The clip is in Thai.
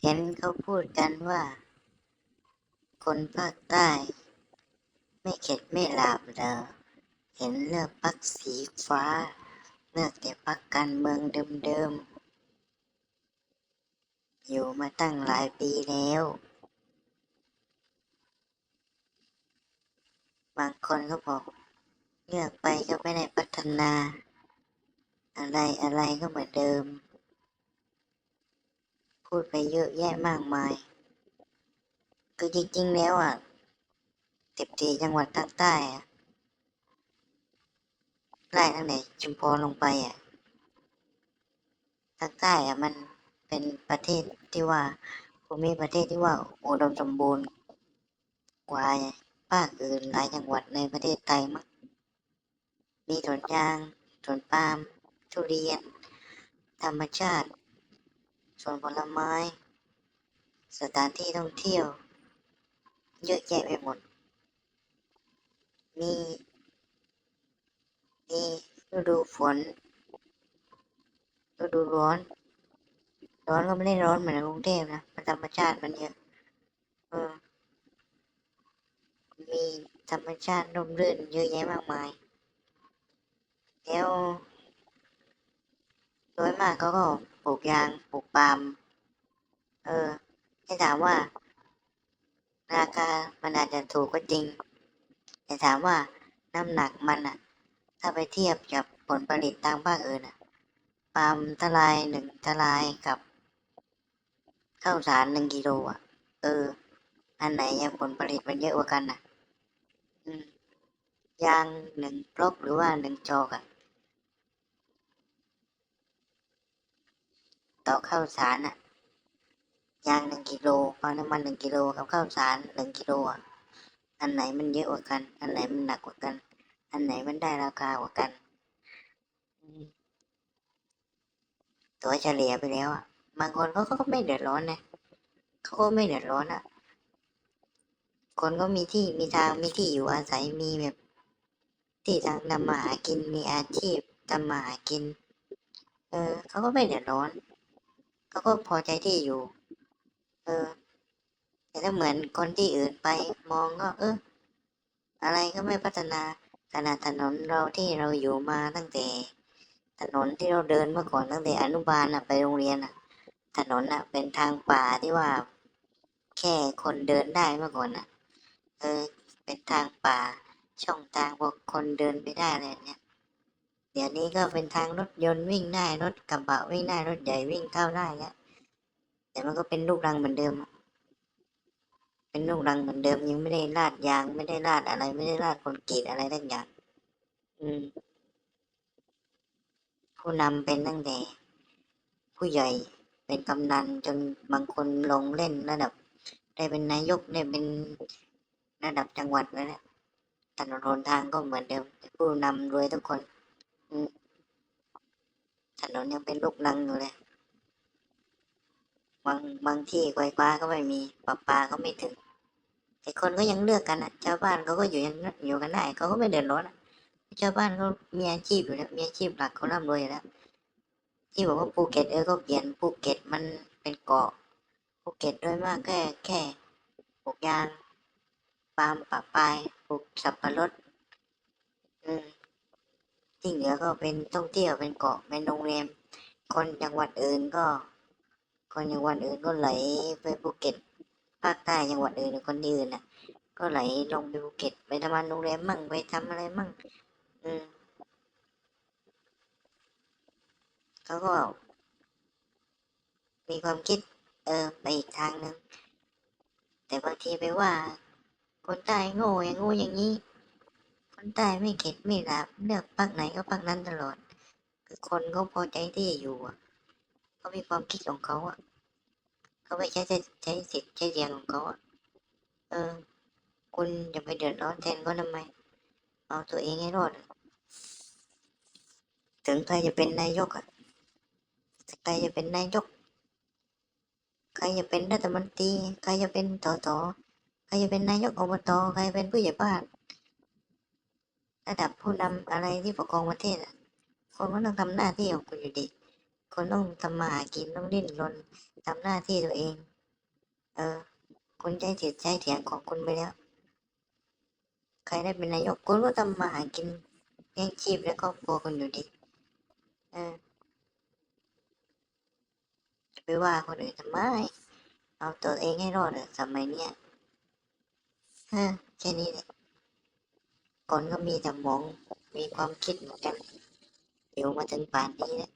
เห็นเขาพูดกันว่า คนภาคใต้ ไม่เข็ดไม่หลาบเหรอเห็นเลือกพักสีฟ้า เลือกแต่พักการเมืองเดิมๆ อยู่มาตั้งหลายปีแล้ว บางคนก็บอก เลือกไปก็ไม่ได้พัฒนา อะไรอะไรก็เหมือนเดิม พูดไปเยอะแยะมากมาย คือจริงๆแล้วอะสิบสี่จังหวัดภาคใต้อะไล่ตั้งแต่ชุมพรลงไปอะภาคใต้อะมันเป็นประเทศที่ว่าภูมิประเทศที่ว่าอุดมสมบูรณ์กว่าภาคอื่นหลายจังหวัดในประเทศไทยมั้งมีสวนยางสวนปาล์มทุเรียน ธรรมชาติ สวนผลไม้ สถานที่ท่องเที่ยว เยอะแยะไปหมด มีมีฤดูฝนฤดูร้อน ร้อนก็ไม่ได้ร้อนเหมือนกรุงเทพนะ มันธรรมชาติมันเยอะเออมีธรรมชาติร่มรื่นเยอะแยะมากมาย แล้ว โดยมากเขาก็ปลูกยางปลูกปาล์มเออให้ถามว่า ราคามันอาจจะถูกก็จริง แต่ถามว่าน้ำหนักมันอะถ้าไปเทียบกับผลผลิตตามภาคอื่นอะปาล์มทลายหนึ่งทลายกับข้าวสารหนึ่งกิโลอะเออ อันไหนยังผลผลิตมันเยอะกว่ากันอะอืมยางหนึ่งกรกหรือว่าหนึ่งจอกอะ ต่อข้าวสารอะยางหนึ่งกิโลปาล์มน้ำมันหนึ่งกิโลกับข้าวสารหนึ่งกิโลอะอันไหนมันเยอะกว่ากัน อันไหนมันหนักกว่ากัน อันไหนมันได้ราคากว่ากัน ตัวเฉลี่ยไปแล้วอะบางคนเขาก็ไม่เดือดร้อนนะเขาก็ไม่เดือดร้อนอะคนก็มีที่มีทางมีที่อยู่อาศัยมีแบบ ที่ทางทำมาหากินมีอาชีพทำมาหากิน เออเขาก็ไม่เดือดร้อน เขาก็พอใจที่อยู่ เออ แต่ถ้าเหมือนคนที่อื่นไปมองก็ เออ อะไรก็ไม่พัฒนาขนาดถนนเราที่เราอยู่มาตั้งแต่ ถนนที่เราเดินเมื่อก่อนตั้งแต่อนุบาลน่ะไปโรงเรียนน่ะถนนน่ะเป็นทางป่าที่ว่า แค่คนเดินได้เมื่อก่อนน่ะเออ เป็นทางป่าช่องทางพวกคนเดินไปได้อะไรเนี้ย เดี๋ยวนี้ก็เป็นทางรถยนต์วิ่งได้รถกระบะวิ่งได้รถใหญ่วิ่งเข้าได้แล้วแต่มันก็เป็นลูกรังเหมือนเดิม เป็นลูกรังเหมือนเดิมยังไม่ได้ลาดยางไม่ได้ลาดอะไร ไม่ได้ลาดคอนกรีตอะไรทั้งอย่างอืม ผู้นำเป็นตั้งแต่ผู้ใหญ่เป็นกำนันจนบางคนลงเล่นระดับ ได้เป็นนายกได้เป็นระดับจังหวัดเลยนะถนนหนทางก็เหมือนเดิมผู้นำรวยทุกคน ถนนยังเป็นลูกรังอยู่เลย บางบางที่ไฟฟ้าก็ไม่มีปะปลาก็ไม่ถึง แต่คนก็ยังเลือกกันอะชาวบ้านเขาก็อยู่ยังอยู่กันได้เขาก็ไม่เดือดร้อนอะชาวบ้านเขามีอาชีพอยู่แล้วมีอาชีพหลักเขาร่ำรวยอยู่แล้วที่บอกว่าภูเก็ตเออก็เปลี่ยนภูเก็ตมันเป็นเกาะภูเก็ตโดยมากแค่แค่ปลูกยางปาล์มปะปายปลูกสับปะรดอืม ที่เหลือก็เป็นท่องเที่ยวเป็นเกาะเป็นโรงแรมคนจังหวัดอื่นก็ คนจังหวัดอื่นก็ไหลไปภูเก็ตภาคใต้จังหวัดอื่นหรือคนอื่นน่ะ ก็ไหลลงไปภูเก็ตไปทำงานโรงแรมมั่งไปทำอะไรมั่ง อืมเขาก็ มีความคิด เออไปอีกทางหนึ่งแต่บางทีไปว่า คนใต้โง่อย่างงูอย่างนี้ คนใต้ไม่เข็ดไม่หลาบเลือกพรรคไหนก็พรรคนั้นตลอด คือคนเขาพอใจที่จะอยู่อะเขามีความคิดของเขาอะเขาไม่ใช้ใช้สิทธิ์ใช้เสียงของเขาอะเออ คุณจะไปเดือดร้อนแทนเขาทำไม เอาตัวเองให้รอด ถึงใครจะเป็นนายกอะใครจะเป็นนายก ใครจะเป็นรัฐมนตรี ใครจะเป็นตอตอใครจะเป็นนายกอบต ใครเป็นผู้ใหญ่บ้าน ระดับผู้นำอะไรที่ปกครองประเทศอะคนก็ต้องทำหน้าที่ของคุณอยู่ดีคุณต้องทำมาหากินต้องดิ้นรนทำหน้าที่ตัวเอง เออ คุณใจเสียใจเถียงของคุณไปแล้ว ใครได้เป็นนายกคุณก็ทำมาหากินเลี้ยงชีพและครอบครัวคุณอยู่ดี เออไปว่าคนอื่นทำไม เอาตัวเองให้รอดเถอะสมัยเนี้ยฮะแค่นี้แหละ คนก็มีแต่มองมีความคิดเหมือนกัน เดี๋ยวมาถึงป่านนี้แล้ว